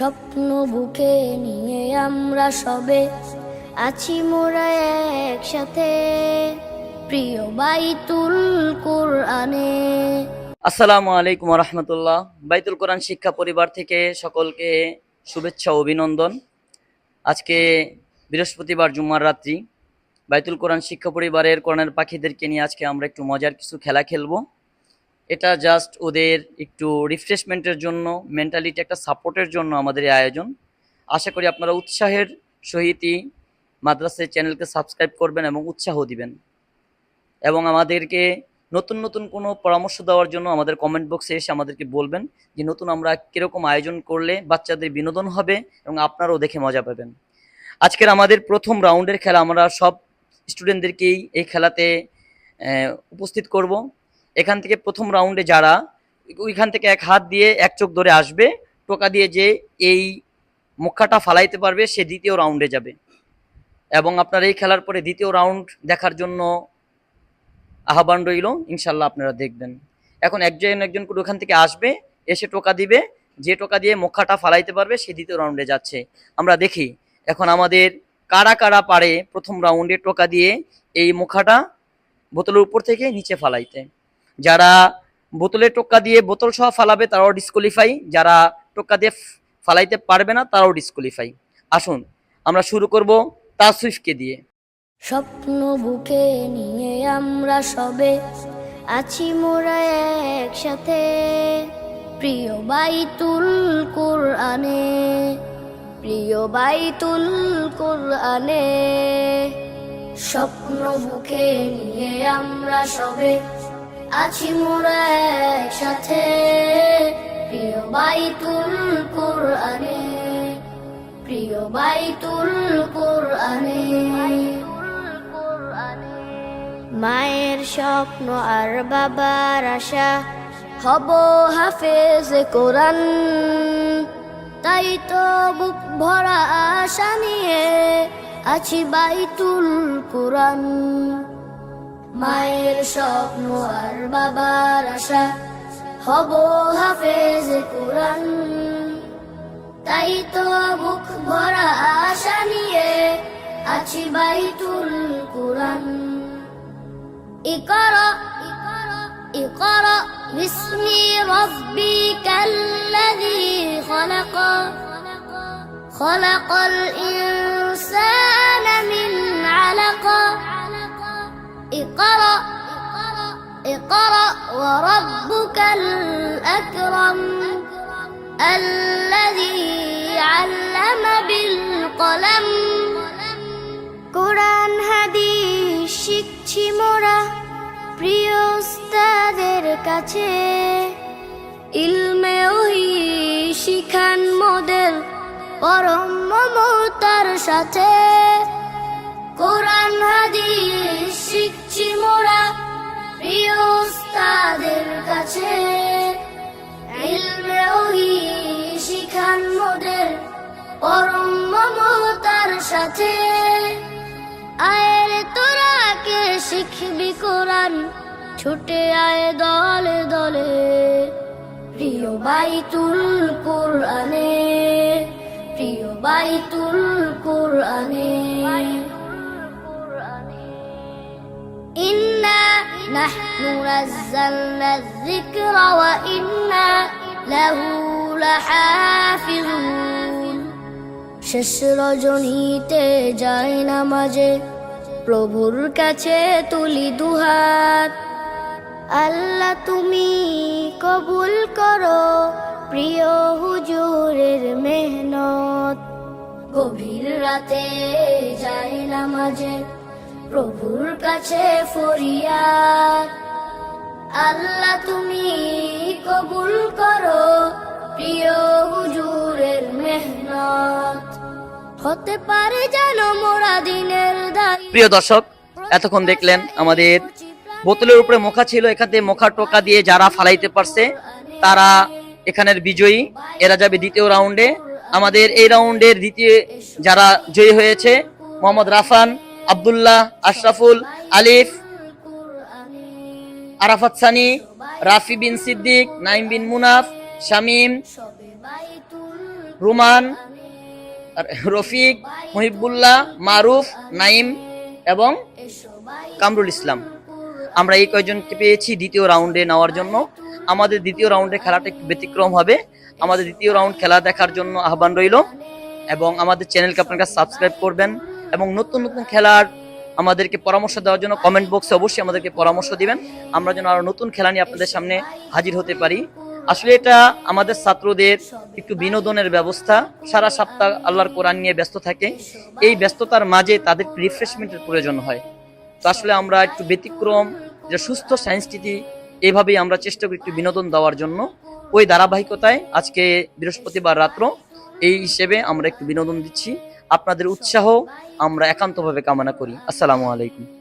স্বপ্ন বুকে নিয়ে আমরা সবে আছি মোরা একসাথে। প্রিয় বাইতুল কোরআনে। আসসালামু আলাইকুম রহমতুল্লাহ। বাইতুল কোরআন শিক্ষা পরিবার থেকে সকলকে শুভেচ্ছা অভিনন্দন। আজকে বৃহস্পতিবার জুম্মার রাত্রি। বাইতুল কোরআন শিক্ষা পরিবারের কোরআনের পাখিদেরকে নিয়ে আজকে আমরা একটু মজার কিছু খেলা খেলব। এটা জাস্ট ওদের একটু রিফ্রেশমেন্টের জন্য মেন্টালিটি একটা সাপোর্টের জন্য আমাদের এই আয়োজন। আশা করি আপনারা উৎসাহের সহিতই মাদ্রাসের চ্যানেলকে সাবস্ক্রাইব করবেন এবং উৎসাহ দিবেন। এবং আমাদেরকে নতুন নতুন কোনো পরামর্শ দেওয়ার জন্য আমাদের কমেন্ট বক্সে এসে আমাদেরকে বলবেন যে, নতুন আমরা কীরকম আয়োজন করলে বাচ্চাদের বিনোদন হবে এবং আপনারাও দেখে মজা পাবেন? আজকের আমাদের প্রথম রাউন্ডের খেলা আমরা সব স্টুডেন্টদেরকেই এই খেলাতে উপস্থিত করব। এখান থেকে প্রথম রাউন্ডে যারা, ওইখান থেকে এক হাত দিয়ে এক চোখ ধরে আসবে, টোকা দিয়ে যে এই মুখাটা ফালাইতে পারবে, সে দ্বিতীয় রাউন্ডে যাবে। এবং আপনার এই খেলার পরে দ্বিতীয় রাউন্ড দেখার জন্য আহ্বান রইল ইনশাল্লাহ আপনারা দেখবেন। এখন একজন একজন করে ওখান থেকে আসবে, এসে টোকা দিবে, যে টোকা দিয়ে মুখাটা ফালাইতে পারবে, সে দ্বিতীয় রাউন্ডে যাচ্ছে। আমরা দেখি, এখন আমাদের কারা কারা পারে প্রথম রাউন্ডে টোকা দিয়ে এই মুখাটা বোতলের উপর থেকে নিচে ফালাইতে। যারা বোতলে টোকা দিয়ে বোতল সহ ফালাবে তারাও ডিসকোয়ালিফাই যারা টোকা দিয়ে ফালাইতে পারবে না তারাও ডিসকোয়ালিফাই আসুন, আমরা শুরু করব তাসুইফকে দিয়ে। স্বপ্ন বুকে নিয়ে আমরা সবে আছি মোরা একসাথে। প্রিয় বাইতুল কোরআনে, প্রিয় বাইতুল কোরআনে। স্বপ্ন বুকে নিয়ে আমরা সবে আছি মোরা একসাথে। প্রিয় বাইতুল কোরআনে, প্রিয় বাইতুল কোরআনে। মায়ের স্বপ্ন আর বাবার আশা, হব হাফেজ কোরআন। তাই তো বুক ভরা আশা নিয়ে আছি বাইতুল কোরআন। মায়ের স্বপ্ন আর বাবার আশা হব হাফেজ কোরআন তাই তো বুক ভরা আশা নিয়ে আছি বাইতুল কোরআন ইকরা ইকরা বিসমি রাব্বিকাল্লাযী খলাক خلق الإنسان من علق اقرأ اقرأ وربك الأكرم الذي علم بالقلم কোরআন হাদিস শিখছি মোরা প্রিয় উস্তাদের কাছে ইলমে ওহি শিখান মোদের পরম মমতার সাথে উস্তাদের কাছে। ইলমে ওহি শিখান মোদের, পরম মমতার সাথে। আয়ের তোরা কে শিখবি কোরআন? ছুটে আয় দলে দলে। প্রিয় বাইতুল কোরআনে, প্রিয় বাইতুল কোরআনে। نحن نزلنا الذكر وإنا له لحافظون শেষ রজনীতে যাই নামাজে প্রভুর কাছে তুলি দুহাত আল্লাহ তুমি কবুল করো প্রিয় হুজুরের মেহনত গভীর রাতে যাই নামাজে প্রভুর কাছে আল্লাহ তুমি কবুল করো, প্রিয় হুজুরের মেহনত। হতে পারে যেন মোরা দিনের প্রিয় দর্শক, এতক্ষণ দেখলেন আমাদের বোতলের উপরে মোখা ছিল, এখান থেকে মোখা টোকা দিয়ে যারা ফালাইতে পারছে, তারা এখানের বিজয়ী। এরা যাবে দ্বিতীয় রাউন্ডে। আমাদের এই রাউন্ডের দ্বিতীয় যারা জয়ী হয়েছে, মোহাম্মদ রাফান আব্দুল্লাহ, আশরাফুল, আলিফ, আরাফাত সানি, রাফি বিন সিদ্দিক, নাইম বিন মুনাফ, শামীম, রুমান রফিক, মহিবুল্লাহ, মারুফ, নাইম এবং কামরুল ইসলাম। আমরা এই কয়জনকে পেয়েছি দ্বিতীয় রাউন্ডে নেওয়ার জন্য। আমাদের দ্বিতীয় রাউন্ডে খেলাটা একটু ব্যতিক্রম হবে। আমাদের দ্বিতীয় রাউন্ড খেলা দেখার জন্য আহ্বান রইল এবং আমাদের চ্যানেলকে আপনারা সাবস্ক্রাইব করবেন। এবং নতুন নতুন খেলার আমাদেরকে পরামর্শ দেওয়ার জন্য কমেন্ট বক্সে অবশ্যই আমাদেরকে পরামর্শ দিবেন। আমরা যেন আরও নতুন খেলা নিয়ে আপনাদের সামনে হাজির হতে পারি। আসলে এটা আমাদের ছাত্রদের একটু বিনোদনের ব্যবস্থা। সারা সপ্তাহ আল্লাহর কোরআন নিয়ে ব্যস্ত থাকে। এই ব্যস্ততার মাঝে তাদের রিফ্রেশমেন্টের প্রয়োজন হয়। তো আসলে আমরা একটু ব্যতিক্রম, যে সুস্থ সংস্কৃতি এইভাবেই আমরা চেষ্টা করি একটু বিনোদন দেওয়ার জন্য। ওই ধারাবাহিকতায় আজকে বৃহস্পতিবার রাত্র, এই হিসেবে আমরা একটু বিনোদন দিচ্ছি। আপনাদের উৎসাহ আমরা একান্তভাবে কামনা করি। আসসালামু আলাইকুম।